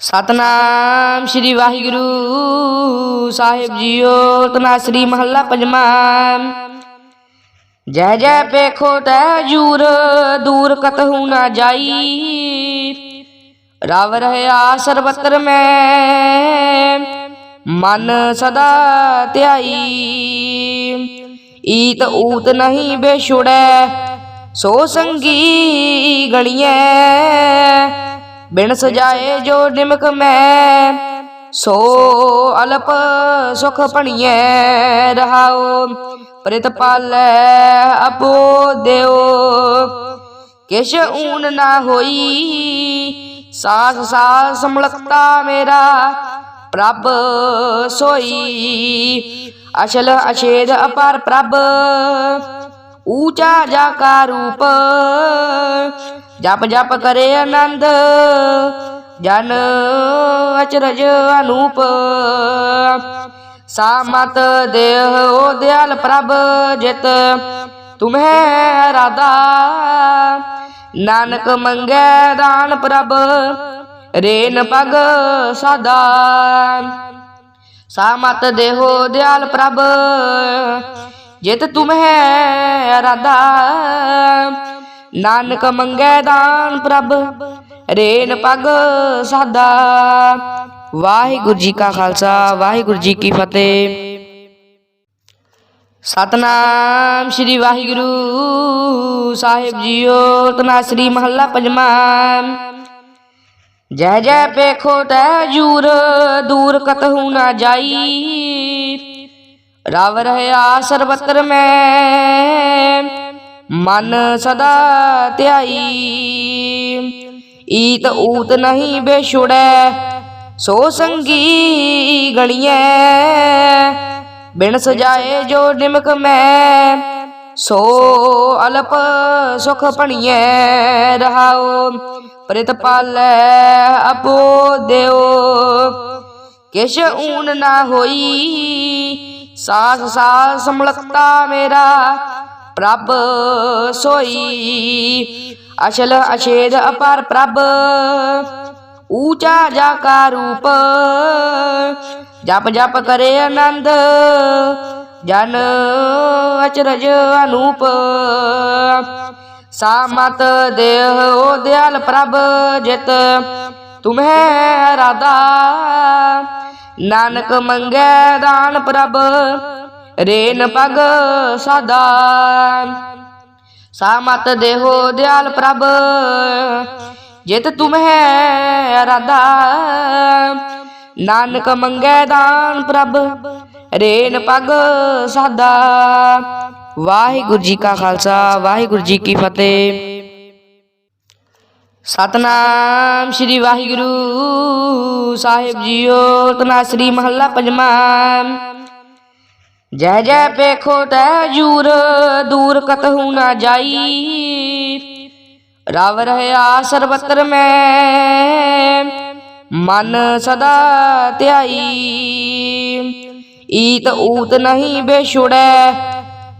ਸਤਨਾਮ ਸ੍ਰੀ ਵਾਹਿਗੁਰੂ ਸਾਹਿਬ ਜੀਓ ਤਨਾਸਰੀ ਮਹੱਲਾ ਪੰਜਵਾਂ ਜੈ ਜੈ ਪੇਖੋ ਤੈ ਜੂਰ, ਦੂਰ ਕਤਹੂ ਨਾ ਜਾਈ। ਰਵ ਰਹਿਆ ਸਰਬਤਰ ਮੈਂ, ਮਨ ਸਦਾ ਧਿਆਈ। ਈਤ ਊਤ ਨਹੀਂ ਬੇਛੁੜੈ, ਸੋ ਸੰਗੀ ਗਣੀਐ। ਬਿਨ ਸਜਾਏ ਜੋ ਨਿਮਕ ਮੈਂ, ਸੋ ਅਲਪ ਸੁਖ ਭਣੀਐ ਰਹਾਉ। ਪ੍ਰਿਤ ਪਾਲੈ ਆਪੋ ਦਿਓ, ਕਿਛ ਊਨ ਨਾ ਹੋਈ। ਸਾਸ ਸਾਸ ਸਮਲਕਤਾ ਮੇਰਾ, ਪ੍ਰਭ ਸੋਈ। ਅਸ਼ਲ ਅਛੇਦ ਅਪਾਰ ਪ੍ਰਭ, ਊਚਾ ਜਾ ਕਾ ਰੂਪ। ਜਪ ਜਪ ਕਰੇ ਆਨੰਦ, ਜਨ ਅਚਰਜ ਅਨੂਪ। ਸਾਮਤ ਦੇਹ ਓ ਦਿਆਲ ਪ੍ਰਭ ਜਿਤ, ਤੁਮਹਿ ਰਾਧਾ। ਨਾਨਕ ਮੰਗੈ ਦਾਨ ਪ੍ਰਭ, ਰੇਨ ਪਗ ਸਾਦਾ। ਸਾਮਤ ਦੇਹੋ ਦਿਆਲ ਪ੍ਰਭ, ਜਿਤ ਤੁਮਹਿ ਰਾਧਾ। ਨਾਨਕ ਮੰਗੈ ਦਾਨ ਪ੍ਰਭ, ਰੇਨ ਪਗ ਸਾਦਾ। ਵਾਹਿਗੁਰੂ ਜੀ ਕਾ ਖਾਲਸਾ, ਵਾਹਿਗੁਰੂ ਜੀ ਕੀ ਫਤਿਹ। ਸਤਨਾਮ ਸ੍ਰੀ ਵਾਹਿਗੁਰੂ ਸਾਹਿਬ ਜੀਓ ਤਨਾਸਰੀ ਮਹੱਲਾ ਪੰਜਵਾਂ। ਜੈ ਜੈ ਪੇਖੋ ਤੈ ਜੂਰ ਦੂਰ ਕਤਹੂ ਨਾ ਜਾਈ। ਰਵ ਰਹਿਆ ਸਰਬਤਰ ਮੈਂ। ਮਨ ਸਦਾ ਧਿਆਈ। ਈਤ ਊਤ ਨਹੀਂ ਬੇਛੁੜੈ ਸੋ ਸੰਗੀ ਗਣੀਐ। ਬਿਨ ਸਜਾਏ ਜੋ ਨਿਮਕ ਮੈਂ, ਸੋ ਅਲਪ ਸੁਖ ਭਣੀਐ। ਰਹਾਉ, ਪ੍ਰਿਤ ਪਾਲੈ ਆਪੋ ਦਿਓ ਕਿਛ ਊਨ ਨਾ ਹੋਈ ਸਾਸ ਸਾਸ ਸਮਲਕਤਾ ਮੇਰਾ ਪ੍ਰਭ ਸੋਈ। ਅਸ਼ਲ ਅਛੇਦ ਅਪਾਰ ਪ੍ਰਭ। ਊਚਾ ਜਾ ਕਾ ਰੂਪ। ਜਪ ਜਪ ਕਰੇ ਆਨੰਦ। ਜਨ ਅਚਰਜ ਅਨੂਪ। ਸਾਮਤ ਦੇਹ ਓ ਦਿਆਲ ਪ੍ਰਭ ਜਿਤ। ਤੁਮਹਿ ਰਾਧਾ। ਨਾਨਕ ਮੰਗੈ ਦਾਨ ਪ੍ਰਭ। ਰੇਨ ਪਗ ਸਾਦਾ। ਸਾਮਤ ਦੇਹੋ ਦਿਆਲ ਪ੍ਰਭ, ਜਿਤ ਤੁਮਹਿ ਰਾਧਾ ਨਾਨਕ ਮੰਗੈ ਦਾਨ ਪ੍ਰਭ, ਰੇਨ ਪਗ ਸਾਦਾ। ਵਾਹਿਗੁਰੂ ਜੀ ਕਾ ਖਾਲਸਾ, ਵਾਹਿਗੁਰੂ ਜੀ ਕੀ ਫਤਿਹ। ਸਤਨਾਮ ਸ੍ਰੀ ਵਾਹਿਗੁਰੂ। ਸਾਹਿਬ ਜੀਓ ਤਨਾਸਰੀ ਮਹੱਲਾ ਪੰਜਵਾਂ। ਜੈ ਜੈ ਪੇਖੋ ਤੈ ਜੂਰ, ਦੂਰ ਕਤਹੂ ਨਾ ਜਾਈ। ਰਵ ਰਹਿਆ ਸਰਬਤਰ ਮੈਂ, ਮਨ ਸਦਾ ਧਿਆਈ। ਈਤ ਊਤ ਨਹੀਂ ਬੇਛੁੜੈ,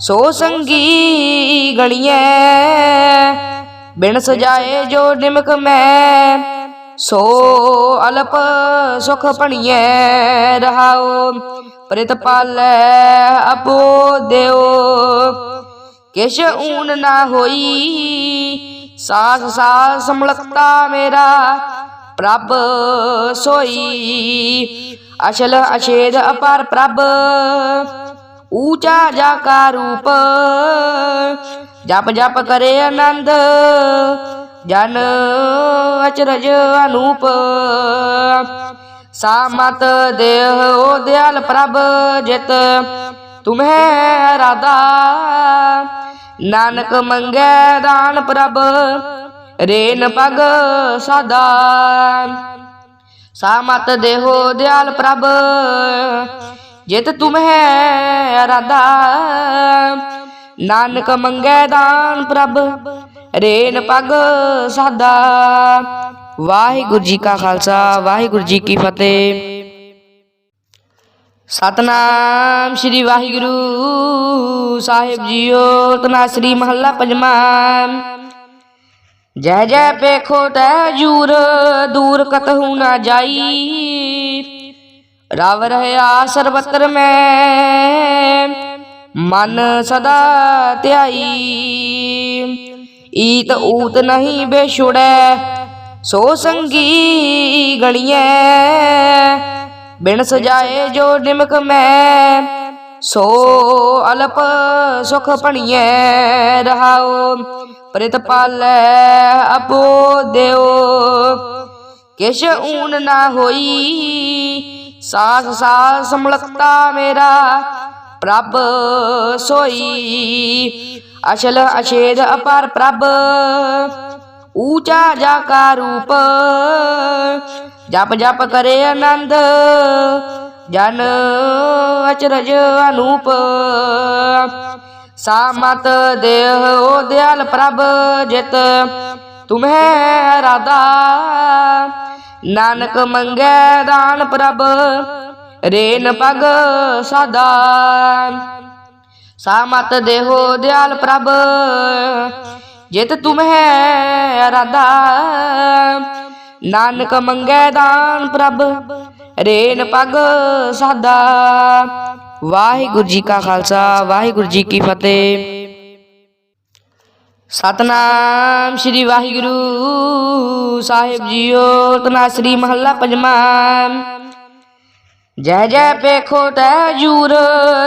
ਸੋ ਸੰਗੀ ਗਣੀਐ। ਬਿਨ ਸਜਾਏ ਜੋ ਨਿਮਕ ਮੈਂ ਸੋ ਅਲਪ ਸੁਖ ਭਣੀਐ ਰਹਾਓ ਪ੍ਰਿਤ ਪਾਲੈ ਆਪੋ ਦਿਓ ਕਿਛ ਊਨ ਨਾ ਹੋਈ, ਸਾਸ ਸਾਸ ਸਮਲਕਤਾ ਮੇਰਾ, ਪ੍ਰਭ ਸੋਈ। ਅਸ਼ਲ ਅਛੇਦ ਅਪਾਰ ਪ੍ਰਭ, ਊਚਾ ਜਾ ਕਾ ਰੂਪ। ਜਪ ਜਪ ਕਰੇ ਆਨੰਦ ਜਨ ਅਚਰਜ ਅਨੂਪ। ਸਾਮਤ ਦੇਹ ਓ ਦਿਆਲ ਪ੍ਰਭ ਜਿਤ। ਤੁਮਹਿ ਰਾਧਾ। ਨਾਨਕ ਮੰਗੈ ਦਾਨ ਪ੍ਰਭ। ਰੇਨ ਪਗ ਸਾਦਾ। ਸਾਮਤ ਦੇਹੋ ਦਿਆਲ ਪ੍ਰਭ। ਜਿਤ ਤੁਮਹਿ ਰਾਧਾ। ਨਾਨਕ ਮੰਗੈ ਦਾਨ ਪ੍ਰਭ। ਰੇਨ ਪਗ ਸਾਦਾ। ਵਾਹਿਗੁਰੂ ਜੀ ਕਾ ਖਾਲਸਾ, ਵਾਹਿਗੁਰੂ ਜੀ ਕੀ ਫਤਿਹ। ਸਤਨਾਮ ਸ੍ਰੀ ਵਾਹਿਗੁਰੂ ਸਾਹਿਬ ਜੀਓ ਤਨਾਸਰੀ ਮਹੱਲਾ ਪੰਜਵਾਂ। ਜੈ ਜੈ ਪੇਖੋ ਤੈ ਜੂਰ, ਦੂਰ ਕਤਹੂ ਨਾ ਜਾਈ। ਰਵ ਰਹਿਆ ਸਰਬਤਰ ਮੈਂ, ਮਨ ਸਦਾ ਧਿਆਈ। ਈਤ ਊਤ ਨਹੀਂ ਬੇਛੁੜੈ ਸੋ ਸੰਗੀ ਗਣੀਐ ਬਿਨ ਸਜਾਏ ਜੋ ਨਿਮਕ ਮੈਂ ਸੋ ਅਲਪ ਸੁਖ ਭਣੀਐ ਰਹਾਉ ਪ੍ਰਿਤ ਪਾਲੈ ਆਪੋ ਦਿਓ। ਕਿਛ ਊਨ ਨਾ ਹੋਈ ਸਾਸ ਸਾਸ ਸਮਲਕਤਾ ਮੇਰਾ ਪ੍ਰਭ ਸੋਈ। ਅਸ਼ਲ ਅਸ਼ੇਦ ਅਪਰ ਪ੍ਰਭ, ਊਚਾ ਜਾ ਕਾ ਰੂਪ। ਜਪ ਜਪ ਕਰੇ ਆਨੰਦ, ਜਨ ਅਚਰਜ ਅਨੂਪ। ਸਾਮਤ ਦੇਹ ਓ ਦਿਆਲ ਪ੍ਰਭ, ਜਿਤ ਤੁਮਹਿ ਰਾਧਾ। ਨਾਨਕ ਮੰਗੈ ਦਾਨ ਪ੍ਰਭ, ਰੇਨ ਪਗ ਸਦਾ। ਸਾਮਤ ਦੇਹੋ ਦਿਆਲ ਪ੍ਰਭ, ਜਿਤ ਤੁਮਹਿ ਰਾਧਾ ਨਾਨਕ ਮੰਗੈ ਦਾਨ ਪ੍ਰਭ, ਰੇਨ ਪਗ ਸਦਾ। ਵਾਹਿਗੁਰੂ ਜੀ ਕਾ ਖਾਲਸਾ, ਵਾਹਿਗੁਰੂ ਜੀ ਕੀ ਫਤਿਹ। ਸਤਨਾਮ ਸ੍ਰੀ ਵਾਹਿਗੁਰੂ। ਸਾਹਿਬ ਜੀਓ ਤਨਾਸਰੀ ਮਹੱਲਾ ਪੰਜਵਾਂ। ਜੈ ਜੈ ਪੇਖੋ ਤੈ ਜੂਰ,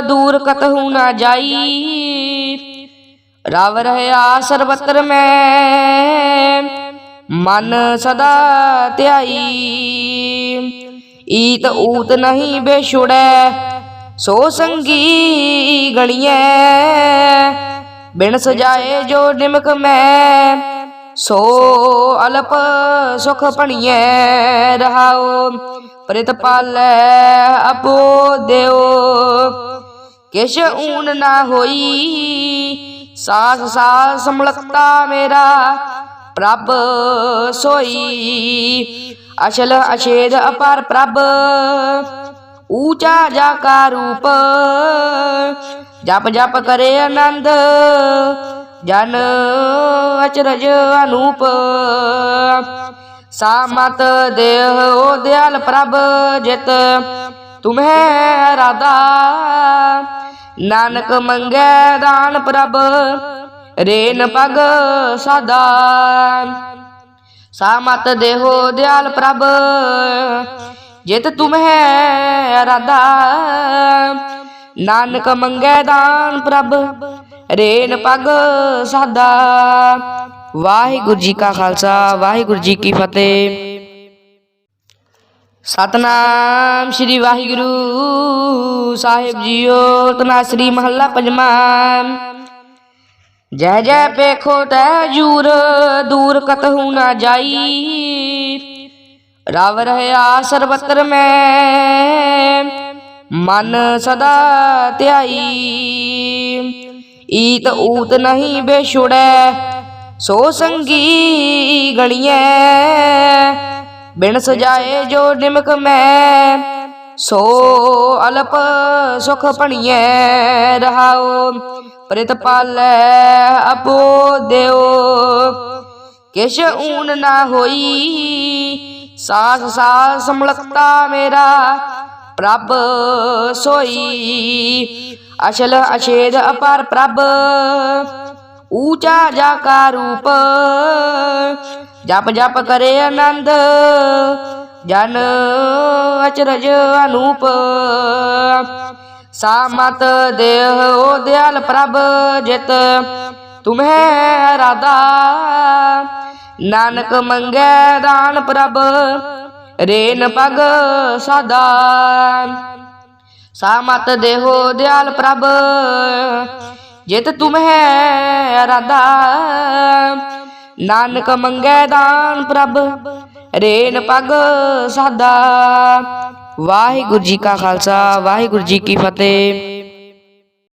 ਦੂਰ ਕਤਹੂ ਨਾ ਜਾਈ। ਰਵ ਰਹਿਆ ਸਰਬਤਰ ਮੈਂ, ਮਨ ਸਦਾ ਧਿਆਈ। ਈਤ ਊਤ ਨਹੀਂ ਬੇਛੁੜੈ, ਸੋ ਸੰਗੀ ਗਣੀਐ। ਬਿਨ ਸਜਾਏ ਜੋ ਨਿਮਕ ਮੈਂ, ਸੋ ਅਲਪ ਸੁਖ ਭਣੀਐ। ਰਹਾਉ ਪ੍ਰਿਤ ਪਾਲੈ ਆਪੋ ਦਿਓ। ਕਿਛ ਊਨ ਨਾ ਹੋਈ, ਸਾਸ ਸਾਸ ਸਮਲਕਤਾ ਮੇਰਾ ਪ੍ਰਭ ਸੋਈ। ਅਸ਼ਲ ਅਛੇਦ ਅਪਰ ਪ੍ਰਭ, ਊਚਾ ਜਾ ਕਾ ਰੂਪ। ਜਪ ਜਪ ਕਰੇ ਆਨੰਦ, ਜਨ ਅਚਰਜ ਅਨੂਪ। ਸਾਮਤ ਦੇਹ ਓ ਦਿਆਲ ਪ੍ਰਭ ਜਿਤ, ਤੁਮਹਿ ਰਾਧਾ। ਨਾਨਕ ਮੰਗੈ ਦਾਨ ਪ੍ਰਭ, ਰੇਨ ਪਗ ਸਦਾ। ਸਾਮਤ ਦੇਹੋ ਦਿਆਲ ਪ੍ਰਭ, ਜਿਤ, ਤੁਮਹਿ ਰਾਧਾ। ਨਾਨਕ ਮੰਗੈ ਦਾਨ ਪ੍ਰਭ, ਰੇਨ ਪਗ ਸਦਾ। ਵਾਹਿਗੁਰੂ ਜੀ ਕਾ ਖਾਲਸਾ ਵਾਹਿਗੁਰੂ ਜੀ ਕੀ ਫਤਿਹ। ਸਤਨਾਮ ਸ੍ਰੀ ਵਾਹਿਗੁਰੂ ਸਾਹਿਬ ਜੀਓ ਤਨਾਸਰੀ ਮਹੱਲਾ ਪੰਜਵਾਂ। ਜੈ ਜੈ ਪੇਖੋ ਤੈ ਜੂਰ ਦੂਰ ਕਤਹੂ ਨਾ ਜਾਈ। ਰਵ ਰਹਿਆ ਸਰਬਤਰ ਮੈਂ ਮਨ ਸਦਾ ਧਿਆਈ। ਈਤ ਊਤ ਨਹੀਂ ਬੇਛੁੜੈ ਸੋ ਸੰਗੀ ਗਣੀਐ। ਬਿਨ ਸਜਾਏ ਜੋ ਨਿਮਕ ਮੈਂ, ਸੋ ਅਲਪ ਸੁਖ ਭਣੀਐ ਰਹਾਉ। ਪ੍ਰਿਤ ਪਾਲੈ ਆਪੋ ਦਿਓ ਕਿਛ ਊਨ ਨਾ ਹੋਈ, ਸਾਸ ਸਾਸ ਸਮਲਕਤਾ ਮੇਰਾ, ਪ੍ਰਭ ਸੋਈ। ਅਸ਼ਲ ਅਛੇਦ ਅਪਾਰ ਪ੍ਰਭ ਊਚਾ ਜਾ ਕਾ ਰੂਪ। ਜਪ ਜਪ ਕਰੇ ਆਨੰਦ, ਜਨ ਅਚਰਜ ਅਨੂਪ। ਸਾਮਤ ਦੇਹ ਓ ਦਿਆਲ ਪ੍ਰਭ ਜਿਤ, ਤੁਮਹਿ ਰਾਧਾ। ਨਾਨਕ ਮੰਗੈ ਦਾਨ ਪ੍ਰਭ, ਰੇਨ ਪਗ ਸਦਾ। ਸਾਮਤ ਦੇਹੋ ਦਿਆਲ ਪ੍ਰਭ ਜਿਤ ਤੁਮਹਿ ਰਾਧਾ ਨਾਨਕ ਮੰਗੈ ਦਾਨ ਪ੍ਰਭ, ਰੇਨ ਪਗ ਸਾਦਾ। ਵਾਹਿਗੁਰੂ ਜੀ ਕਾ ਖਾਲਸਾ, ਵਾਹਿਗੁਰੂ ਜੀ ਕੀ ਫਤਿਹ।